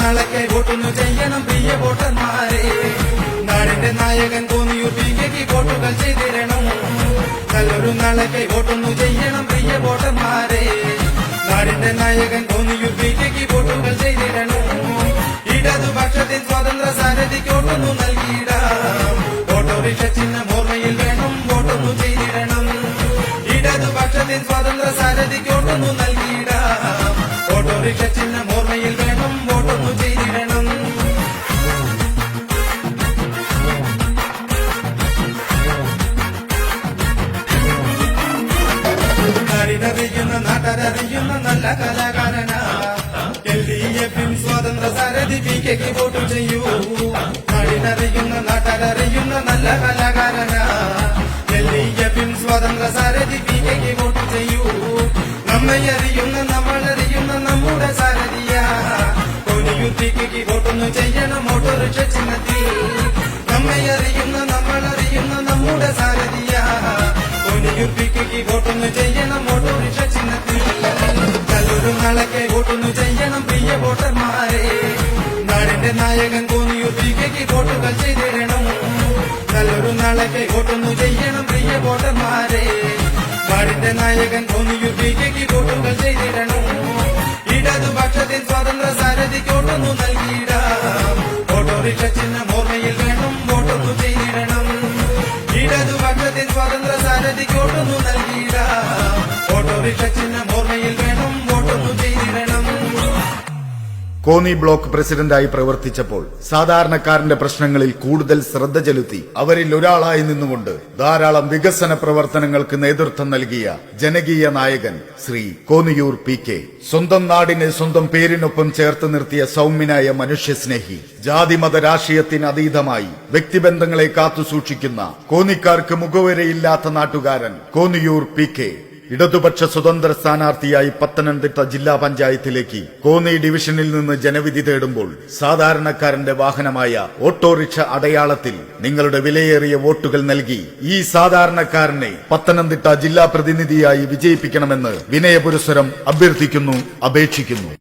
നാളൊക്കെ വോട്ടൊന്നു ചെയ്യണം പ്രിയ വോട്ടർമാരെ. നാടിന്റെ നായകൻ തോന്നിയു പീകയ്ക്ക് വോട്ടുകൾ ചെയ്തിരണം നല്ലൊരു നാളൊക്കെ വോട്ടൊന്നു ചെയ്യണം പ്രിയ വോട്ടർമാരെ. നാടിന്റെ നായകൻ തോന്നിയു പീകയ്ക്ക് വോട്ടുകൾ ചെയ്തിരണം ഇടതുപക്ഷത്തിൽ സ്വതന്ത്ര സാരഥിക്ക് വോട്ടൊന്നു നൽകിയിടാം. ഓട്ടോറിക്ഷ ചിഹ്നം ഓർമ്മയിൽ വേണം വോട്ടൊന്നു ചെയ്തിടണം. ഇടതുപക്ഷത്തിൽ സ്വതന്ത്ര സാരഥിക്ക് വോട്ടൊന്നു നൽകിയിടാം. ഓട്ടോറിക്ഷ ചിഹ്നം ഓർമ്മയിൽ വേണം വോട്ടൊന്നു ചെയ്തിടണം നാടിനറിയുന്ന നല്ല കലാകാരനാ. എൽ ഡി കെക്ക് വോട്ട് ചെയ്യൂ. നാടിനറിയുന്ന നാട്ടരറിയുന്ന നല്ല കലാകാരനാ. എൽ ഡി കെക്ക് വോട്ട് ചെയ്യൂ. നമ്മെ കൊലിയുത്തിക്ക് വോട്ടൊന്നും ചെയ്യണം ഓട്ടോറിക്ഷ ചിഹ്നത്തിൽ നമ്മെ അറിയുന്ന നമ്മളറിയുന്ന നമ്മുടെ സാരഥിയാ. കൊലിയുത്തിക്ക് വോട്ടൊന്നും ചെയ്യണം ഓട്ടോറിക്ഷ ചിഹ്നത്തിൽ നല്ലൊരു നാളൊക്കെ വോട്ടൊന്നും ചെയ്യണം പ്രിയ വോട്ടർമാരെ. നാടിന്റെ നായകൻ കോന്നിയുത്തിക്ക് വോട്ടുകൾ ചെയ്തിടണം. നല്ലൊരു നാളൊക്കെ വോട്ടൊന്നും ചെയ്യണം പ്രിയ വോട്ടർമാരെ. നാടിന്റെ നായകൻ കോന്നിയുത്തിക്ക് വോട്ടുകൾ ചെയ്തിടണം. വോട്ടൊന്നു നൽകിയിടാം. ഓട്ടോറിക്ഷ ചിഹ്നം ഓർമ്മയിൽ വേണം വോട്ടൊന്നു ചെയ്തിടണം ഇടതുപക്ഷത്തിൽ സ്വതന്ത്ര സാരഥിക്ക് വോട്ടൊന്നു നൽകിയിടാം. ഓട്ടോറിക്ഷ ചിഹ്നം ഓർമ്മയിൽ വേണം കോന്നി ബ്ലോക്ക് പ്രസിഡന്റായി പ്രവർത്തിച്ചപ്പോൾ സാധാരണക്കാരന്റെ പ്രശ്നങ്ങളിൽ കൂടുതൽ ശ്രദ്ധ ചെലുത്തി അവരിൽ ഒരാളായി നിന്നുകൊണ്ട് ധാരാളം വികസന പ്രവർത്തനങ്ങൾക്ക് നേതൃത്വം നൽകിയ ജനകീയ നായകൻ ശ്രീ കോന്നിയൂർ പി കെ. സ്വന്തം നാടിനെ സ്വന്തം പേരിനൊപ്പം ചേർത്ത് നിർത്തിയ സൗമ്യനായ മനുഷ്യസ്നേഹി ജാതിമത രാഷ്ട്രീയത്തിന് അതീതമായി വ്യക്തിബന്ധങ്ങളെ കാത്തുസൂക്ഷിക്കുന്ന കോന്നിക്കാർക്ക് മുഖവരയില്ലാത്ത നാട്ടുകാരൻ കോന്നിയൂർ പി കെ. ഇടതുപക്ഷ സ്വതന്ത്ര സ്ഥാനാർത്ഥിയായി പത്തനംതിട്ട ജില്ലാ പഞ്ചായത്തിലേക്ക് കോന്നി ഡിവിഷനിൽ നിന്ന് ജനവിധി തേടുമ്പോൾ സാധാരണക്കാരന്റെ വാഹനമായ ഓട്ടോറിക്ഷ അടയാളത്തിൽ നിങ്ങളുടെ വിലയേറിയ വോട്ടുകൾ നൽകി ഈ സാധാരണക്കാരനെ പത്തനംതിട്ട ജില്ലാ പ്രതിനിധിയായി വിജയിപ്പിക്കണമെന്ന് വിനയപുരസ്സരം അഭ്യർത്ഥിക്കുന്നു അപേക്ഷിക്കുന്നു.